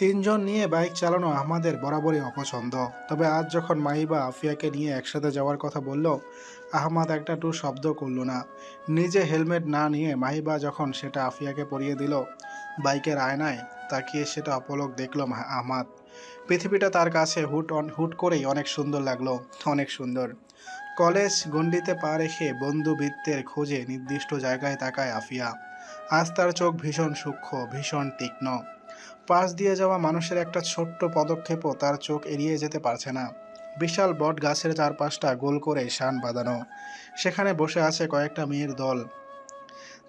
তিনজন নিয়ে বাইক চালানো আমাদের বরাবরই অপছন্দ। তবে আজ যখন মাহিবা আফিয়াকে নিয়ে একসাথে যাওয়ার কথা বলল, আহমাদ একটা টু শব্দ করল না। নিজে হেলমেট না নিয়ে মাহিবা যখন সেটা আফিয়াকে পরিয়ে দিল, বাইকের আয়নায় তাকিয়ে সেটা অপলক দেখল আহমাদ। পৃথিবীটা তার কাছে হুট অন হুট করেই অনেক সুন্দর লাগল, অনেক সুন্দর। কলেজ গণ্ডিতে পা রেখে বন্ধু বৃত্তের খোঁজে নির্দিষ্ট জায়গায় তাকায় আফিয়া। আজ তার চোখ ভীষণ সূক্ষ্ম, ভীষণ তীক্ষ্ণ। পাশ দিয়ে যাওয়া মানুষের একটা ছোট্ট পদক্ষেপও তার চোখ এড়িয়ে যেতে পারছে না। বিশাল বট গাছের চারপাশটা গোল করে শান বাঁধানো। সেখানে বসে আছে কয়েকটা মেয়ের দল।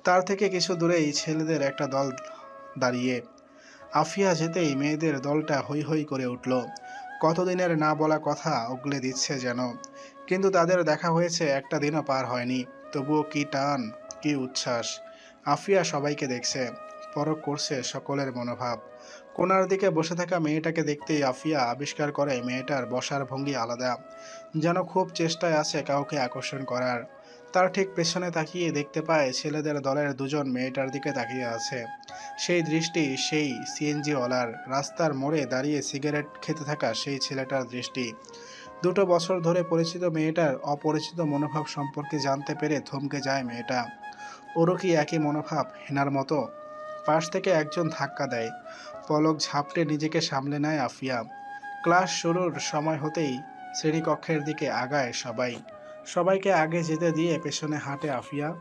তার থেকে কিছু দূরেই ছেলেদের একটা দল দাঁড়িয়ে। আফিয়া যেতেই মেয়েদের দলটা হৈ হৈ করে উঠল। কতদিনের না বলা কথা উগলে দিচ্ছে যেন। কিন্তু তাদের দেখা হয়েছে একটা দিনও পার হয়নি। তবুও কি টান, কি উচ্ছ্বাস। আফিয়া সবাইকে দেখছে। পরখ করছে সকলের মনোভাব। কোনার দিকে বসে থাকা মেয়েটাকে দেখতেই আফিয়া আবিষ্কার করে মেয়েটার বসার ভঙ্গি আলাদা, যেন খুব চেষ্টায় আছে কাউকে আকর্ষণ করার। তার ঠিক পেছনে তাকিয়ে দেখতে পায় ছেলেদের দলের দুজন মেয়েটার দিকে তাকিয়ে আছে। সেই দৃষ্টি সেই সিএনজিওয়ালার। রাস্তার মোড়ে দাঁড়িয়ে সিগারেট খেতে থাকা সেই ছেলেটার দৃষ্টি। দুটো বছর ধরে পরিচিত মেয়েটার অপরিচিত মনোভাব সম্পর্কে জানতে পেরে থমকে যায় মেয়েটা। ওরও কি একই মনোভাব, হেনার মতো? পাশ থেকে একজন ধাক্কা দেয়। পলক ঝাপটে নিজেকে সামলে নেয় আফিয়া। ক্লাস শুরুর সময় হতেই শ্রেণীকক্ষের দিকে আগায় সবাই। সবাইকে আগে যেতে দিয়ে পেছনে হাঁটে আফিয়া।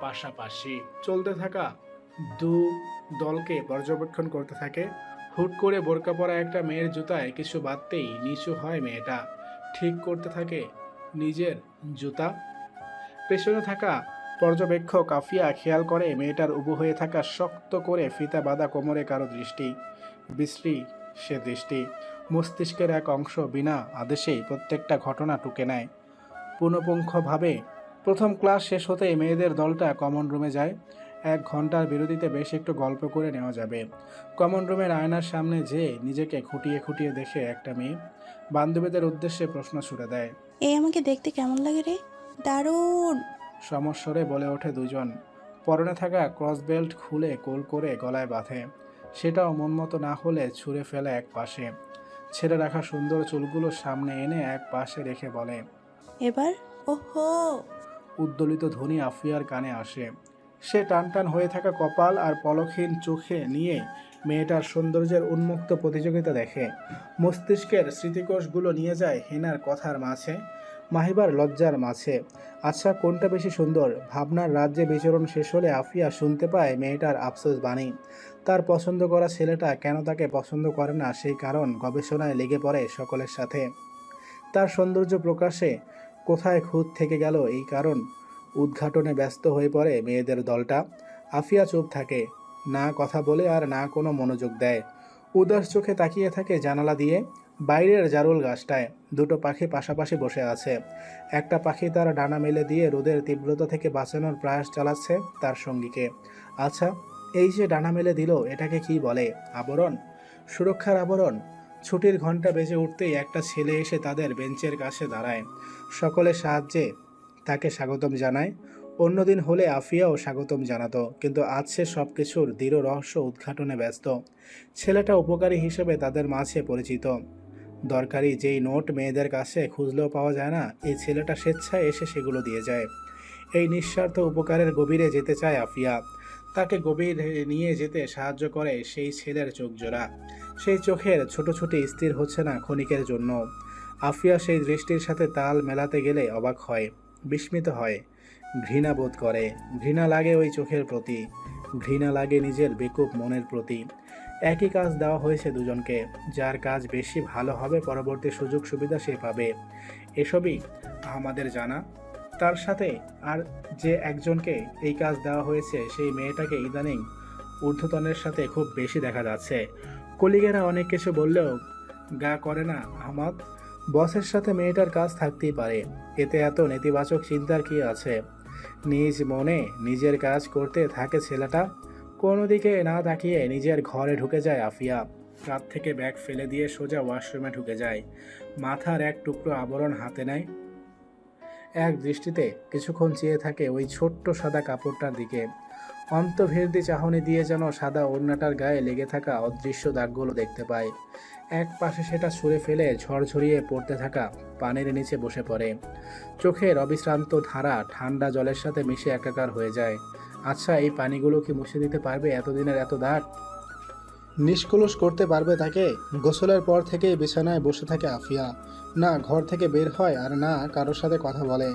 পাশাপাশি চলতে থাকা দু দলকে পর্যবেক্ষণ করতে থাকে। হুট করে বোরকা পরা একটা মেয়ের জুতায় কিছু বাদতেই নিচু হয় মেয়েটা। ঠিক করতে থাকে নিজের জুতা। পেছনে থাকা পর্যবেক্ষক আফিয়া খেয়াল করে মেয়েটার উবু হয়ে থাকা শক্ত করে ফিতা বাঁধা কোমরে কারও দৃষ্টি। বিশ্রী সে দৃষ্টি। মস্তিষ্কের এক অংশ বিনা আদেশেই প্রত্যেকটা ঘটনা টুকে নেয়। পুনপুঙ্খভাবে প্রথম ক্লাস শেষ হতেই মেয়েদের দলটা কমন রুমে যায়। এক ঘণ্টার বিরতিতে বেশ একটু গল্প করে নেওয়া যাবে। কমন রুমের আয়নার সামনে যেয়ে নিজেকে খুঁটিয়ে খুঁটিয়ে দেখে একটা মেয়ে বান্ধবীদের উদ্দেশ্যে প্রশ্ন ছুড়ে দেয়। এই আমাকে দেখতে কেমন লাগে রে? দারুণ! সমস্বরে বলে ওঠে দুজন। পরনে থাকা ক্রস বেল্ট খুলে কোল করে গলায় বাঁধে। সেটাও মন মতো না হলে ছুঁড়ে ফেলে এক পাশে। ছেড়ে রাখা সুন্দর চুলগুলো সামনে এনে এক পাশে রেখে বলে এবার? ওহো! উদ্দোলিত ধ্বনি আফিয়ার কানে আসে। সে টান টান হয়ে থাকা কপাল আর পলকহীন চোখে নিয়ে মেয়েটার সৌন্দর্যের উন্মুক্ত প্রতিযোগিতা দেখে। মস্তিষ্কের স্মৃতিকোষগুলো নিয়ে যায় হেনার কথার মাঝে মাহিবার লজ্জার মাঝে। আচ্ছা কোনটা বেশি সুন্দর? ভাবনার রাজ্যে বিচরণ শেষ হলে আফিয়া শুনতে পায় মেয়েটার আফসোস বাণী। তার পছন্দ করা ছেলেটা কেন তাকে পছন্দ করে না সেই কারণ গবেষণায় লেগে পড়ে সকলের সাথে। তার সৌন্দর্য প্রকাশে কোথায় খুঁত থেকে গেল এই কারণ উদ্ঘাটনে ব্যস্ত হয়ে পড়ে মেয়েদের দলটা। আফিয়া চুপ থাকে, না কথা বলে আর না কোনো মনোযোগ দেয়। উদাস চোখে তাকিয়ে থাকে জানালা দিয়ে, বাইরের জারুল গাছটায়। দুটো পাখি পাশাপাশি বসে আছে। একটা পাখি তার ডানা মেলে দিয়ে রোদের তীব্রতা থেকে বাঁচানোর প্রয়াস চালাচ্ছে তার সঙ্গীকে। আচ্ছা এই যে ডানা মেলে দিল, এটাকে কি বলে? আবরণ? সুরক্ষার আবরণ? ছুটির ঘণ্টা বেজে উঠতেই একটা ছেলে এসে তাদের বেঞ্চের কাছে দাঁড়ায়। সকলের সাহায্যে তাকে স্বাগতম জানায়। অন্যদিন হলে আফিয়াও স্বাগতম জানাতো, কিন্তু আজ সে সব কিছুর দৃঢ় রহস্য উদ্ঘাটনে ব্যস্ত। ছেলেটা উপকারী হিসেবে তাদের মাঝে পরিচিত। দরকারি যেই নোট মেয়েদের কাছে খুঁজলেও পাওয়া যায় না, এই ছেলেটা স্বেচ্ছায় এসে সেগুলো দিয়ে যায়। এই নিঃস্বার্থ উপকারের গভীরে যেতে চায় আফিয়া। তাকে গভীর নিয়ে যেতে সাহায্য করে সেই ছেলের চোখ জোড়া সেই চোখের ছোট ছোট স্থির হচ্ছে না ক্ষণিকের জন্য। আফিয়া সেই দৃষ্টির সাথে তাল মেলাতে গেলে অবাক হয়, বিস্মিত হয়। ঘৃণা বোধ করে, ঘৃণা লাগে ওই চোখের প্রতি, ঘৃণা লাগে নিজের বেকুব মনের প্রতি। একই কাজ দেওয়া হয়েছে দুজনকে, যার কাজ বেশি ভালো হবে পরবর্তী সুযোগ সুবিধা সে পাবে। এসবই আমাদের জানা। তার সাথে আর যে একজনকে এই কাজ দেওয়া হয়েছে, সেই মেয়েটাকে ইদানিং ঊর্ধ্বতনের সাথে খুব বেশি দেখা যাচ্ছে। কলিগেরা অনেক কিছু বললেও গা করে না আহমদ। বসের সাথে মেয়েটার কাজ থাকতেই পারে। এতে এত নেতিবাচক চিন্তার কি আছে? নিজ মনে নিজের কাজ করতে থাকে ছেলেটা। কোনো দিকে না তাকিয়ে নিজের ঘরে ঢুকে যায় আফিয়া। কাঁধ থেকে ব্যাগ ফেলে দিয়ে সোজা ওয়াশরুমে ঢুকে যায়। মাথার এক টুকরো আবরণ হাতে নেয়। এক দৃষ্টিতে কিছুক্ষণ চেয়ে থাকে ওই ছোট্ট সাদা কাপড়টার দিকে। অন্তভেদি চাহনি দিয়ে যেন সাদা ওড়নাটার গায়ে লেগে থাকা অদৃশ্য দাগগুলো দেখতে পায়। এক পাশে সেটা ছুঁড়ে ফেলে ঝরঝরিয়ে পড়তে থাকা পানির নিচে বসে পড়ে। চোখের অবিশ্রান্ত ধারা ঠান্ডা জলের সাথে মিশে একাকার হয়ে যায়। আচ্ছা এই পানিগুলো কি মুছে দিতে পারবে এতদিনের এত দাগ? নিষ্কলুষ করতে পারবে তাকে? গোসলের পর থেকেই বিছানায় বসে থাকে আফিয়া। না ঘর থেকে বের হয় আর না কারোর সাথে কথা বলে।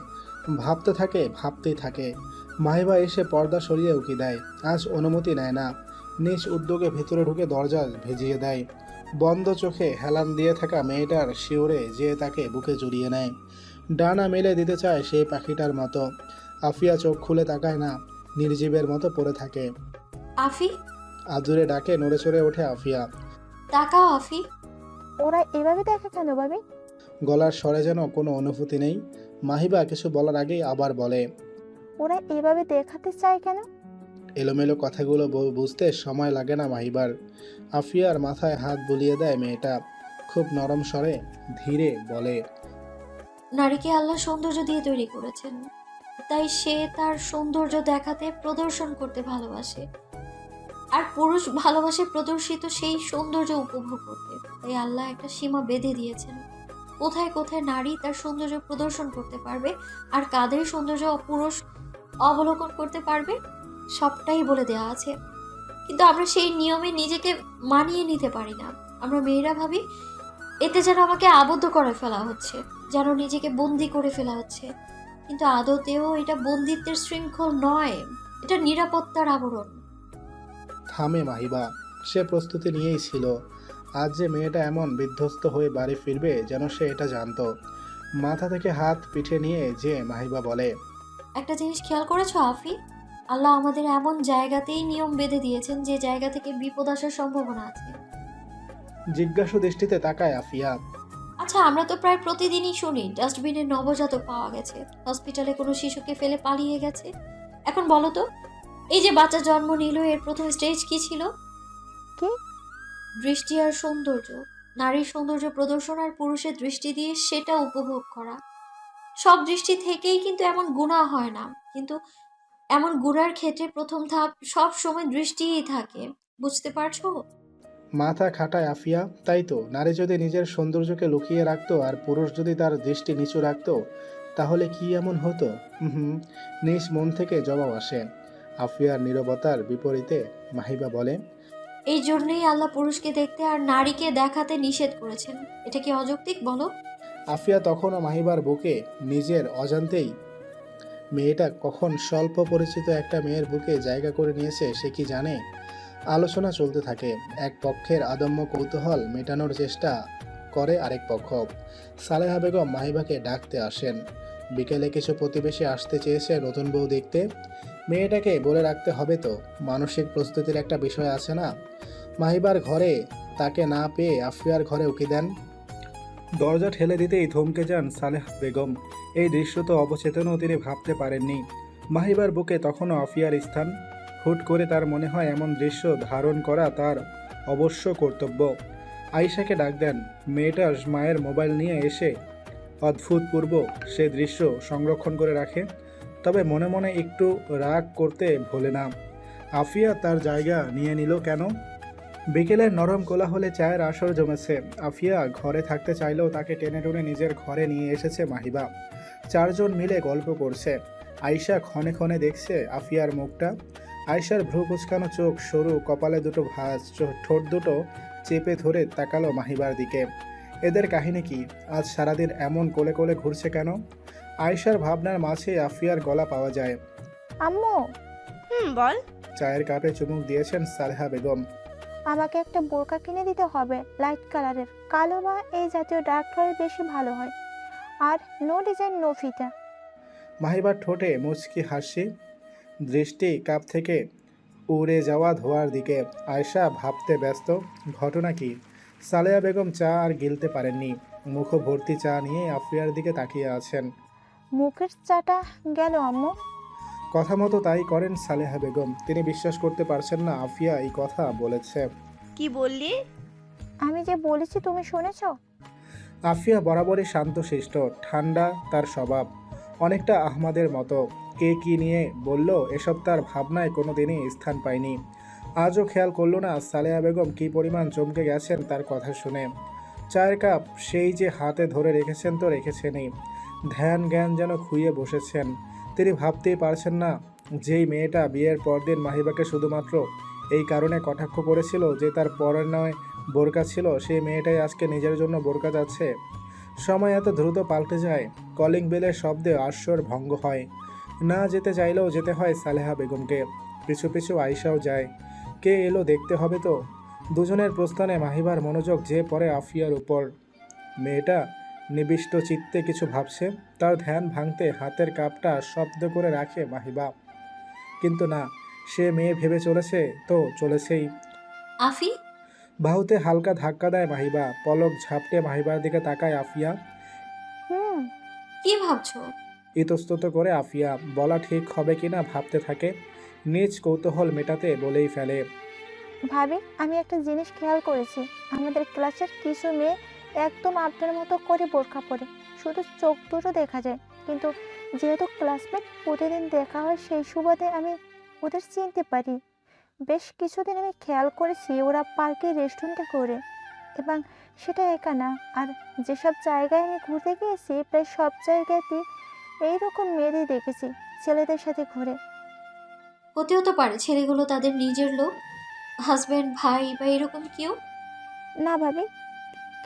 ভাবতে থাকে ভাবতেই থাকে। মাহিবা এসে পর্দা সরিয়ে উকি দেয়। আজ অনুমতি নেয় না। নিজ উদ্যোগে ভেতরে ঢুকে দরজা ভেজিয়ে দেয়। বন্ধ চোখে হেলান দিয়ে থাকা মেয়েটার শিওরে যে তাকে বুকে জড়িয়ে নেয়। ডানা মেলে দিতে চায় সেই পাখিটার মতো। আফিয়া চোখ খুলে তাকায় না নির্জীবের মতো পড়ে থাকে। আফি? আদুরে ডাকে নড়ে চড়ে ওঠে আফিয়া। তাকাও আফি। ওরা এভাবে দেখে কেন ভাবি? গলার স্বরে যেন কোনো অনুভূতি নেই। মাহিবা কিছু বলার আগেই আবার বলে ওরা এভাবে দেখাতে চায় কেন? এলোমেলো কথাগুলো বু- বুঝতে সময় লাগে না মাহিবার। আফিয়ার মাথায় হাত বুলিয়ে দেয় মেয়েটা। খুব নরম স্বরে ধীরে বলে নারীকে আল্লাহ সৌন্দর্য দিয়ে তৈরি করেছেন। তাই সে তার সৌন্দর্য দেখাতে প্রদর্শন করতে ভালোবাসে। আর পুরুষ ভালোবাসে প্রদর্শিত সেই সৌন্দর্য উপভোগ করতে। তাই আল্লাহ একটা সীমা বেঁধে দিয়েছেন। কোথায় কোথায় নারী তার সৌন্দর্য প্রদর্শন করতে পারবে আর কাদের সৌন্দর্য পুরুষ অবলোকন করতে পারবে, সবটাই বলে দেওয়া আছে। কিন্তু আমরা সেই নিয়মে নিজেকে মানিয়ে নিতে পারি না। আমরা মেয়েরা ভাবি, এতে যেন আমাকে আবদ্ধ করে ফেলা হচ্ছে, যেন নিজেকে বন্দি করে ফেলা হচ্ছে। কিন্তু আদতেও এটা বন্দিত্বের শৃঙ্খল নয়, এটা নিরাপত্তার আবরণ। থামে মাহিবা, সে প্রস্তুতি নিয়েই ছিল। আজ যে মেয়েটা এমন বিধ্বস্ত হয়ে বাড়ি ফিরবে যেন সে এটা জানতো। মাথা থেকে হাত পিঠে নিয়ে যে মাহিবা বলে একটা জিনিস খেয়াল করেছ আফি? আল্লাহ আমাদের এমন জায়গাতেই নিয়ম বেঁধে দিয়েছেন যে জায়গা থেকে বিপদ আসার সম্ভাবনা আছে। জিজ্ঞাসু দৃষ্টিতে তাকায় আফিয়া। আচ্ছা আমরা তো প্রায় প্রতিদিনই শুনি ডাস্টবিনে নবজাতক পাওয়া গেছে হসপিটালে কোনো শিশুকে ফেলে পালিয়ে গেছে। এখন বলো তো এই যে বাচ্চা জন্ম নিল এর প্রথম স্টেজ কি ছিল? কি? দৃষ্টি আর সৌন্দর্য, নারীর সৌন্দর্য প্রদর্শন আর পুরুষের দৃষ্টি দিয়ে সেটা উপভোগ করা। সব দৃষ্টি থেকেই কিন্তু এমন গুণা হয় না, কিন্তু এমন গুণার ক্ষেত্রে প্রথম ধাপ সব সময় দৃষ্টিই থাকে। বুঝতে পারছ? মাথা খাটায় আফিয়া, তাই তো? নারী যদি নিজের সৌন্দর্যকে লুকিয়ে রাখতো আর পুরুষ যদি তার দৃষ্টি নিচু রাখতো, তাহলে কি এমন হতো? হুম নিজ মন থেকে জবাব আসে। আফিয়ার নীরবতার বিপরীতে মাহিবা বলে এই জন্যই আল্লাহ পুরুষকে দেখতে আর নারীকে দেখাতে নিষেধ করেছেন। এটা কি অযৌক্তিক বলো? আফিয়া তখনও মাহিবার বুকে নিজের অজান্তেই মেয়েটা কখন স্বল্প পরিচিত একটা মেয়ের বুকে জায়গা করে নিয়েছে সে কি জানে? আলোচনা চলতে থাকে। এক পক্ষের আদম্য কৌতূহল মেটানোর চেষ্টা করে আরেক পক্ষ। সালেহা বেগম মাহিবাকে ডাকতে আসেন। বিকেলে কিছু প্রতিবেশী আসতে চেয়েছে নতুন বউ দেখতে। মেয়েটাকে বলে রাখতে হবে তো। মানসিক প্রস্তুতির একটা বিষয় আছে না? মাহিবার ঘরে তাকে না পেয়ে আফিয়ার ঘরে উকি দেন। দরজা ঠেলে দিতেই থমকে যান সালেহ বেগম। এই দৃশ্য তো অবচেতনও তিনি ভাবতে পারেননি। মাহিবার বুকে তখনও আফিয়ার স্থান। হুট করে তার মনে হয় এমন দৃশ্য ধারণ করা তার অবশ্য কর্তব্য। আয়েশাকে ডাক দেন মেয়েটার মায়ের মোবাইল নিয়ে এসে অদ্ভুতপূর্ব সে দৃশ্য সংরক্ষণ করে রাখে। তবে মনে মনে একটু রাগ করতে ভোলে না। আফিয়া তার জায়গা নিয়ে নিল কেন? বিকেলের নরম কোলাহলে চায়ের আসর জমেছে। আফিয়া ঘরে থাকতে চাইলেও তাকে টেনে টুনে নিজের ঘরে নিয়ে এসেছে মাহিবা। চারজন মিলে গল্প করছে। আয়শা ক্ষণে ক্ষণে দেখছে আফিয়ার মুখটা। আয়শার ভ্রু কুচকানো চোখ সরু কপালে দুটো ভাঁজ ঠোঁট দুটো চেপে ধরে তাকালো মাহিবার দিকে। এদের কাহিনী কি? আজ সারাদিন এমন কোলে কোলে ঘুরছে কেন? আয়শার ভাবনার মাঝে আফিয়ার গলা পাওয়া যায়। আম্মু। হুম বল। চায়ের কাপে চুমুক দিয়েছেন সালেহা বেগম। আমাকে একটা বোরকা কিনে দিতে হবে লাইট কালারের কালো বা এই জাতীয় ডার্ক কালার বেশি ভালো হয়। আর নো ডিজাইন নো ফিতা মাহিবার ঠোঁটে মুচকি হাসি দৃষ্টি কাপ থেকে উড়ে যাওয়া ধোয়ার দিকে। আয়শা ভাবতে ব্যস্ত ঘটনা কি? সালেয়া বেগম চা আর গিলতে পারেননি। মুখ ভর্তি চা নিয়ে আফিয়ার দিকে তাকিয়ে আছেন। মুখের চাটা গেল আম্মু। কথা মতো তাই করেন সালেহা বেগম। তিনি বিশ্বাস করতে পারছেন না আফিয়া এই কথা বলেছে। কি বললি? আমি যে বলেছি তুমি শুনেছো? আফিয়া বরাবরই শান্তশিষ্ট ঠান্ডা তার স্বভাব অনেকটা আহমাদের মতো। কে কি নিয়ে বলল এসব তার ভাবনায় কোনো দিনই স্থান পায়নি। আজও খেয়াল করল না সালেহা বেগম কী পরিমাণ চমকে গেছেন তার কথা শুনে। চায়ের কাপ সেই যে হাতে ধরে রেখেছেন তো রেখেছেনই। ধ্যান জ্ঞান যেন খুইয়ে বসেছেন। তিনি ভাবতেই পারছেন না যেই মেয়েটা বিয়ের পরদিন মাহিবাকে শুধুমাত্র এই কারণে কটাক্ষ করেছিল যে তার পরের নয় বোরকা ছিল, সেই মেয়েটাই আজকে নিজের জন্য বোরকা যাচ্ছে সময় এত দ্রুত পাল্টে যায়, কলিং বেলের শব্দে আশ্বর ভঙ্গ হয়। না যেতে চাইলেও যেতে হয় সালেহা বেগমকে। পিছু পিছু আয়সাও যায়। কে এলো দেখতে হবে তো? দুজনের প্রস্থানে মাহিবার মনোযোগ যে পড়ে আফিয়ার উপর। মেয়েটা নিবিষ্ট চিত্তে কিছু ভাবছে তার ধ্যান ভাঙতে হাতের কাপটা শব্দ করে রাখে মাহিবা। কিন্তু না সে মেয়ে ভেবে চলেছে তো চলেছেই। আফি? বাহুতে হালকা ধাক্কা দেয় মাহিবা পলক ঝাপটে মাহিবার দিকে তাকায় আফিয়া। হুম। কি ভাবছ? ইতস্তত করে আফিয়া বলা ঠিক হবে কিনা ভাবতে থাকে নিজ কৌতূহল মেটাতে বলেই ফেলে। ভাবি আমি একটা জিনিস খেয়াল করেছি। আমাদের ক্লাসের কিছু মেয়ে একদম আপনার মতো করে বোরখা পরে। শুধু চোখ দুটো দেখা যায়। কিন্তু যেহেতু ক্লাসমেট প্রতিদিন দেখা হয় সেই সুবাদে আমি ওদের চিনতে পারি। বেশ কিছুদিন আমি খেয়াল করেছি ওরা পার্কে রেস্টুরেন্টে করে এবং সেটা একা না আর যেসব জায়গায় আমি ঘুরতে গিয়েছি প্রায় সব জায়গাতেই এইরকম মেয়েদের দেখেছি ছেলেদের সাথে ঘুরে। হতেও তো পারে ছেলেগুলো তাদের নিজের লোক হাজব্যান্ড ভাই বা এরকম কেউ? না ভাবি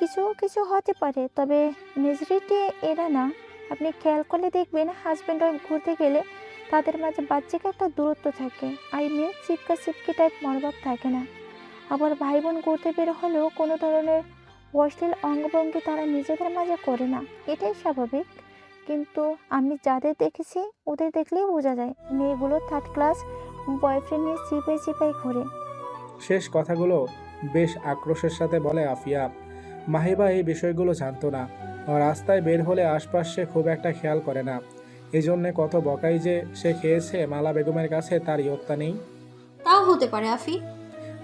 কিছু কিছু হতে পারে, তবে মেজরিটি এরা না। আপনি খেয়াল করলে দেখবেন হাজব্যান্ড ওয়াইফ ঘুরতে গেলে তাদের মাঝে বাচ্চাকে একটা দূরত্ব থাকে। আই মিন চিপকা চিপকি টাইপ মনোভাব থাকে না। আবার ভাই বোন ঘুরতে বের হলেও কোনো ধরনের অশ্লীল অঙ্গভঙ্গি তারা নিজেদের মাঝে করে না। এটাই স্বাভাবিক। কিন্তু আমি যাদের দেখেছি, ওদের দেখলেই বোঝা যায়, মেয়েগুলো থার্ড ক্লাস বয়ফ্রেন্ড নিয়ে চিপে চিপাই ঘোরে। শেষ কথাগুলো বেশ আক্রোশের সাথে বলে আফিয়া। মাহিবা এই বিষয়গুলো জানতো না। রাস্তায় বের হলে আশপাশ সে খুব একটা খেয়াল করে না। এই জন্যে কত বকাই যে সে খেয়েছে মালা বেগমের কাছে তার ইয়ত্তা নেই। তাও হতে পারে আফি।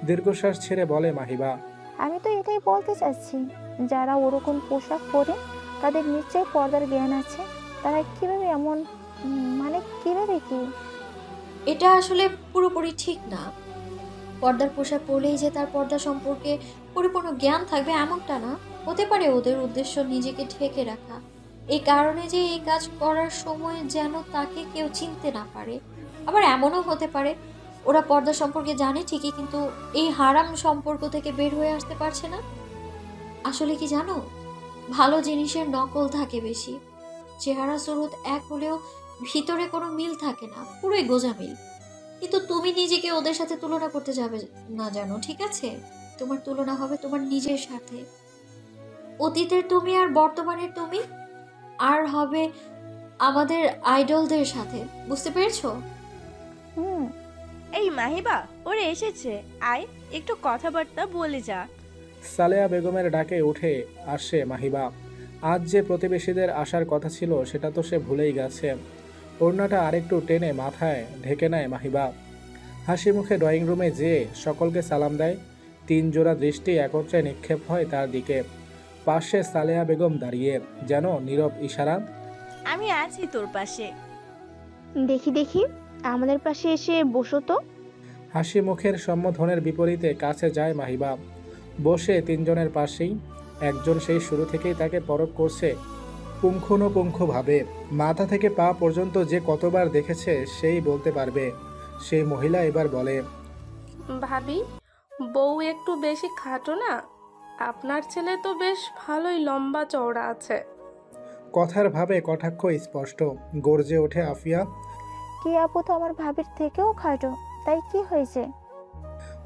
দীর্ঘশ্বাস ছেড়ে বলে মাহিবা আমি তো এটাই বলতে চাচ্ছি যারা ওরকম পোশাক পরে তাদের নিশ্চয়ই পর্দার জ্ঞান আছে। তারা কীভাবে এমন মানে কীভাবে কি? এটা আসলে পুরোপুরি ঠিক না। পর্দার পোশাক পরলেই যে তার পর্দা সম্পর্কে পরিপূর্ণ জ্ঞান থাকবে এমনটা না। হতে পারে ওদের উদ্দেশ্য নিজেকে ঢেকে রাখা। এই কারণে যে এই কাজ করার সময় যেন তাকে কেউ চিনতে না পারে। আবার এমনও হতে পারে, ওরা পর্দা সম্পর্কে জানে ঠিকই, কিন্তু এই হারাম সম্পর্ক থেকে বের হয়ে আসতে পারছে না। আসলে কি জানো? ভালো জিনিসের নকল থাকে বেশি। চেহারা স্রোত এক হলেও ভিতরে কোনো মিল থাকে না, পুরোই গোজামিল। কিন্তু তুমি নিজেকে ওদের সাথে তুলনা করতে যাবে না জানো, ঠিক আছে? তোমার তুলনা হবে তোমার নিজের সাথে। অতীতের তুমি আর বর্তমানের তুমি আর হবে আমাদের আইডলদের সাথে। বুঝতে পেরেছ? হুম এই মাহিবা ওরে এসেছে। আয় একটু কথাবার্তা বলে যা। সালেয়া বেগমের ডাকে উঠে আসে মাহিবা। আজ যে প্রতিবেশীদের আসার কথা ছিল সেটা তো সে ভুলেই গেছে। ওড়নাটা আরেকটু টেনে মাথায় ঢেকে নেয় মাহিবা। হাসি মুখে ড্রয়িং রুমে যেয়ে সকলকে সালাম দেয়। তিন জোড়া দৃষ্টি একত্রে নিক্ষেপ হয় তার দিকে। পাশে সালেহা বেগম দাঁড়িয়ে যেন নীরব ইশারা। আমি আছি তোর পাশে। দেখি দেখি আমাদের পাশে এসে বসো তো। হাসি মুখের সম্বোধনের বিপরীতে কাছে যায় মাহিবা। বসে তিনজনের পাশেই একজন সেই শুরু থেকেই তাকে পরখ করছে। পুঙ্খানুপুঙ্খভাবে মাথা থেকে পা পর্যন্ত যে কতবার দেখেছে সেই বলতে পারবে। সেই মহিলা এবার বলে ভাবি বউ একটু বেশি খাটো না? আপনার ছেলে তো বেশ ভালোই লম্বা চওড়া আছে। কথার ভাবে কটাক্ষ স্পষ্ট। গর্জে ওঠে আফিয়া। কি আপু তো আমার ভাবির থেকেও খাটো তাই কি হয়েছে?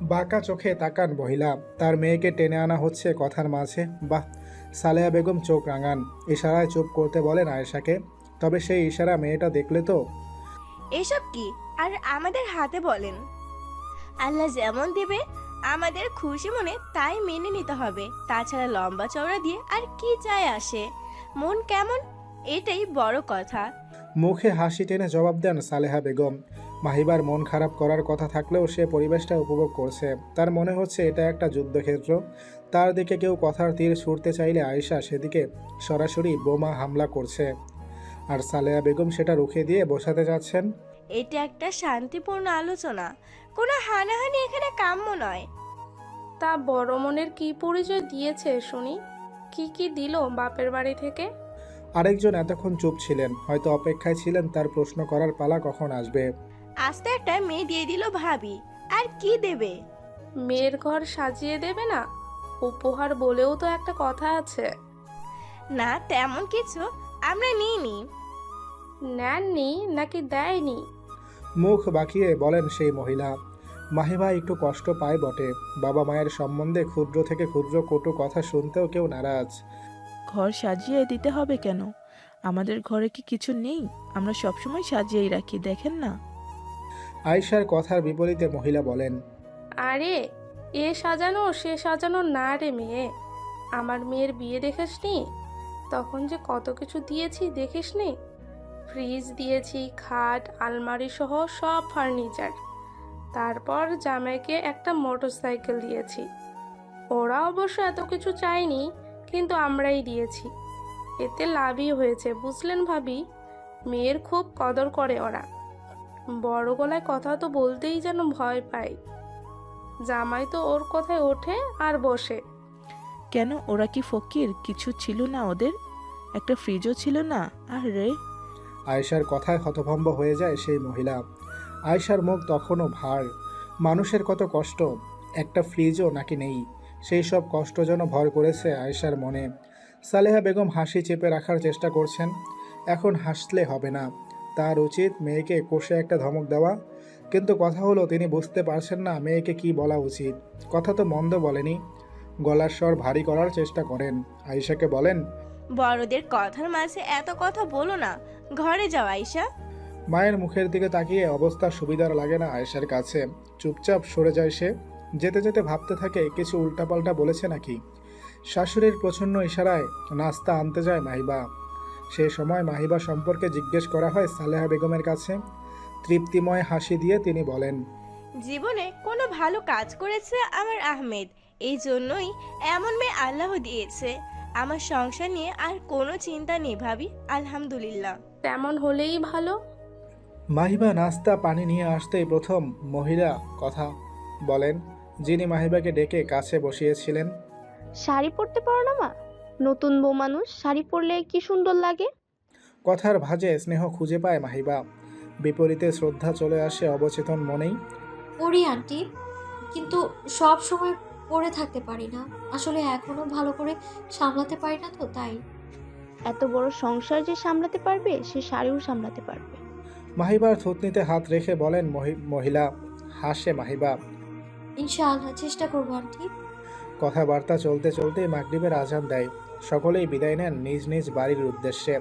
বাঁকা চোখে তাকান মহিলা। তার মেয়েকে টেনে আনা হচ্ছে কথার মাঝে। বাহ সালেহা বেগম চোখ রাঙান। ইশারায় চুপ করতে বলেন আয়েশাকে। তবে সেই ইশারা মেয়েটা দেখলে তো? এসব কি? আর আমাদের হাতে বলেন। আল্লাহ যেমন দিবে আমাদের খুশি মনে তাই মেনে নিতে হবে। তাছাড়া লম্বা চওড়া দিয়ে আর কি যায় আসে? মন কেমন? এটাই বড় কথা। মুখে হাসি টেনে জবাব দেন সালেহা বেগম। মাহিবার মন খারাপ করার কথা থাকলেও সে পরিবেশটা উপভোগ করছে। তার মনে হচ্ছে এটা একটা যুদ্ধক্ষেত্র। তার দিকে কেউ কথার তীর ছুটতে চাইলে আয়েশা সেদিকে সরাসরি বোমা হামলা করছে। আর সালেহা বেগম সেটা রুখে দিয়ে বসাতে যাচ্ছেন। এটা একটা শান্তিপূর্ণ আলোচনা। কোনো হানাহানি এখানে কাম্য নয়। তা বড় মনের কি পরিচয় দিয়েছে শুনি? কি কি দিল বাপের বাড়ি থেকে? আরেকজন এতক্ষণ চুপ ছিলেন হয়তো অপেক্ষায় ছিলেন তার প্রশ্ন করার পালা কখন আসবে। আস্তে একটা মেয়ে দিয়ে দিল ভাবি আর কি দেবে? মেয়ের ঘর সাজিয়ে দেবে না? উপহার বলেও তো একটা কথা আছে। না তেমন কিছু আমরা নিইনি। নেননি নাকি দেয়নি? মুখ বাঁকিয়ে বলেন সেই মহিলা। মাহিবা একটু কষ্ট পায় বটে। বাবা মায়ের সম্বন্ধে ক্ষুদ্র থেকে ক্ষুদ্র কটু কথা শুনতেও কেউ নারাজ। ঘর সাজিয়ে দিতে হবে কেন? আমাদের ঘরে কি কিছু নেই? আমরা সবসময় সাজিয়েই রাখি দেখেন না? আয়শার কথার বিপরীতে মহিলা বলেন আরে এ সাজানো সে সাজানো না রে মেয়ে। আমার মেয়ের বিয়ে দেখিসনি? তখন যে কত কিছু দিয়েছি দেখিসনি? ফ্রিজ দিয়েছি, খাট, আলমারি সহ সব ফার্নিচার। তারপর জামাইকে একটা মোটর সাইকেল দিয়েছি। ওরা অবশ্য এত কিছু চায়নি, কিন্তু আমরাই দিয়েছি। এতে লাভই হয়েছে, বুঝলেন ভাবি? মেয়ের খুব কদর করে ওরা। বড় গলায় কথা তো বলতেই যেন ভয় পায়। জামাই তো ওর কথায় ওঠে আর বসে। কেন, ওরা কি ফকির? কিছু ছিল না ওদের? একটা ফ্রিজও ছিল না? আর রে আয়শার কথায় হতভম্ব হয়ে যায় সেই মহিলা। আয়েশার মুখ তখনও ভার। মানুষের কত কষ্ট, একটা ফ্রিজও নাকি নেই। সেই সব কষ্ট যেন ভর করেছে আয়েশার মনে। সালেহা বেগম হাসি চেপে রাখার চেষ্টা করছেন। এখন হাসলে হবে না। তার উচিত মেয়েকে কষে একটা ধমক দেওয়া। কিন্তু কথা হলো, তিনি বুঝতে পারছেন না মেয়েকে কি বলা উচিত। কথা তো মন্দ বলেনি। গলার স্বর ভারী করার চেষ্টা করেন। আয়েশাকে বলেন, বড়দের কথার মাঝে এত কথা বলো না। ঘরে যাও আইসা মায়ের মুখের দিকে তাকিয়ে অবস্থা সুবিধার লাগে না আয়েশার কাছে। চুপচাপ সরে যায় সে। যেতে যেতে ভাবতে থাকে কিছু উল্টাপাল্টা বলেছে নাকি? শাশুড়ির প্রচণ্ড ইশারায় নাস্তা আনতে যায় মাহিবা। সে সময় মাহিবা সম্পর্কে জিজ্ঞেস করা হয় সালেহা বেগমের কাছে। তৃপ্তিময় হাসি দিয়ে তিনি বলেন জীবনে কোনো ভালো কাজ করেছে আমার আহমেদ। এই জন্যই এমন মেয়ে আল্লাহ দিয়েছে। আমার সংসার নিয়ে আর কোনো চিন্তা নেই ভাবি আলহামদুলিল্লাহ। তেমন হলেই ভালো? মাহিবা নাস্তা পানি নিয়ে আসতেই প্রথম মহিলা কথা বলেন যিনি মাহিবাকে ডেকে কাছে বসিয়েছিলেন। শাড়ি পরতে পারো না মা? নতুন বউ মানুষ শাড়ি পরলে কি সুন্দর লাগে? কথার ভাঁজে স্নেহ খুঁজে পায় মাহিবা। বিপরীতে শ্রদ্ধা চলে আসে অবচেতন মনেই। পড়ি আন্টি কিন্তু সব সময় পড়ে থাকতে পারি না। আসলে এখনও ভালো করে সামলাতে পারি না তো তাই। এত বড় সংসার যে সামলাতে পারবে সে শাড়িও সামলাতে পারবে। মাহিবার থুতনিতে হাত রেখে বলেন মহি- মহিলা হাসে মাহিবা। ইনশাআল্লাহ চেষ্টা করব আন্টি। কথাবার্তা চলতে চলতেই মাগরিবের আজান দেয়। সকলেই বিদায় নেন নিজ নিজ বাড়ির উদ্দেশ্যে।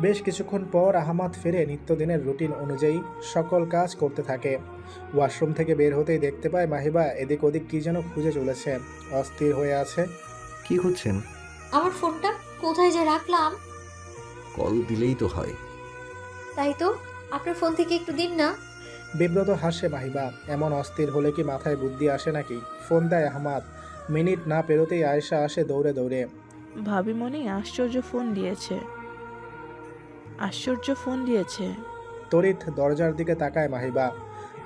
বেশ কিছুক্ষণ পর আহমাদ ফিরে নিত্যদিনের রুটিন অনুযায়ী সকল কাজ করতে থাকে। ওয়াশরুম থেকে বের হতেই দেখতে পায় মাহিবা এদিক ওদিক কী যেন খুঁজে চলেছে। অস্থির হয়ে আছে। কি খুঁজছেন? আমার ফোনটা? কোথায় যে রাখলাম? কল দিলেই তো হয়। তাই তো? আপনার ফোন থেকে একটু দিন না। বিব্রত হাসে মাহিবা এমন অস্থির হলে কি মাথায় বুদ্ধি আসে নাকি? ফোন দেয় আহমাদ। মিনিট না পেরোতেই আয়েশা আসে দৌড়ে দৌড়ে। ভাবি মনে আশ্চর্য ফোন দিয়েছে। আশ্চর্য ফোন দিয়েছে। তড়িৎ দরজার দিকে তাকায় মাহিবা।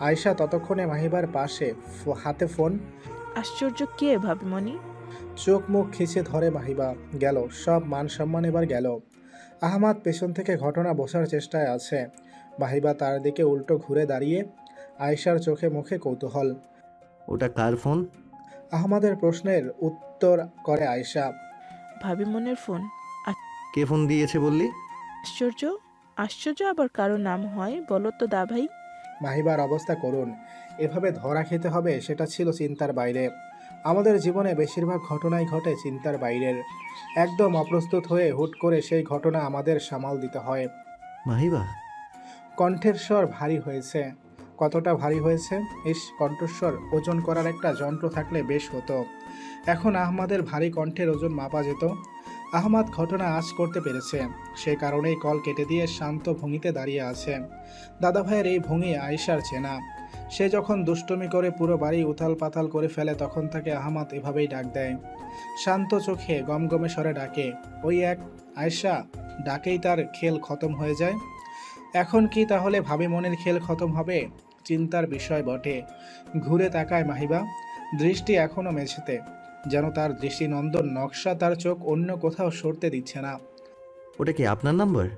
আয়শা ততক্ষণে মাহিবার পাশে ফো- হাতে ফোন। আশ্চর্য কে ভাবিমণি? চোখ মুখ খিচে ধরে মাহিবা গেল সব মান সম্মান এবার গেল। আহমাদ পেছন থেকে ঘটনা বসার চেষ্টায় আছে। মাহিবা তার দিকে উল্টো ঘুরে দাঁড়িয়ে আয়শার চোখে মুখে কৌতূহল। ওটা কার ফোন? আহমাদের প্রশ্নের উত্তর করে আয়শা। ভাবিমনের ফোন। কে ফোন দিয়েছে বললি? আশ্চর্য? আশ্চর্য আবার কারও নাম হয় বলো তো দা ভাই। মাহিবার অবস্থা করুন। এভাবে ধরা খেতে হবে সেটা ছিল চিন্তার বাইরে। আমাদের জীবনে বেশিরভাগ ঘটনাই ঘটে চিন্তার বাইরের। একদম অপ্রস্তুত হয়ে হুট করে সেই ঘটনা আমাদের সামাল দিতে হয়। মাহিবা। কণ্ঠের স্বর ভারী হয়েছে। কতটা ভারী হয়েছে? ইস কণ্ঠস্বর ওজন করার একটা যন্ত্র থাকলে বেশ হতো। এখন আহমাদের ভারী কণ্ঠের ওজন মাপা যেত। আহমাদ ঘটনা আজ করতে পেরেছে। সে কারণেই কল কেটে দিয়ে শান্ত ভঙ্গিতে দাঁড়িয়ে আছে। দাদাভাইয়ের এই ভঙ্গি আয়েশার চেনা। সে যখন দুষ্টমি করে পুরো বাড়ি উথাল পাতাল করে ফেলে, তখন তাকে আহমাদ এভাবেই ডাক দেয়। শান্ত চোখে গমগমে স্বরে ডাকে, ওই এক আয়শা, ডাকেই তার খেল খতম হয়ে যায়। এখন কি তাহলে ভাবে মনের খেল খতম হবে? চিন্তার বিষয় বটে। ঘুরে তাকায় মাহিবা, দৃষ্টি এখনও মেঝেতে। যেন তার দৃষ্টিনন্দন নকশা তার চোখ অন্য কোথাও সরতে দিচ্ছে না। ওটা কি আপনার নাম্বার?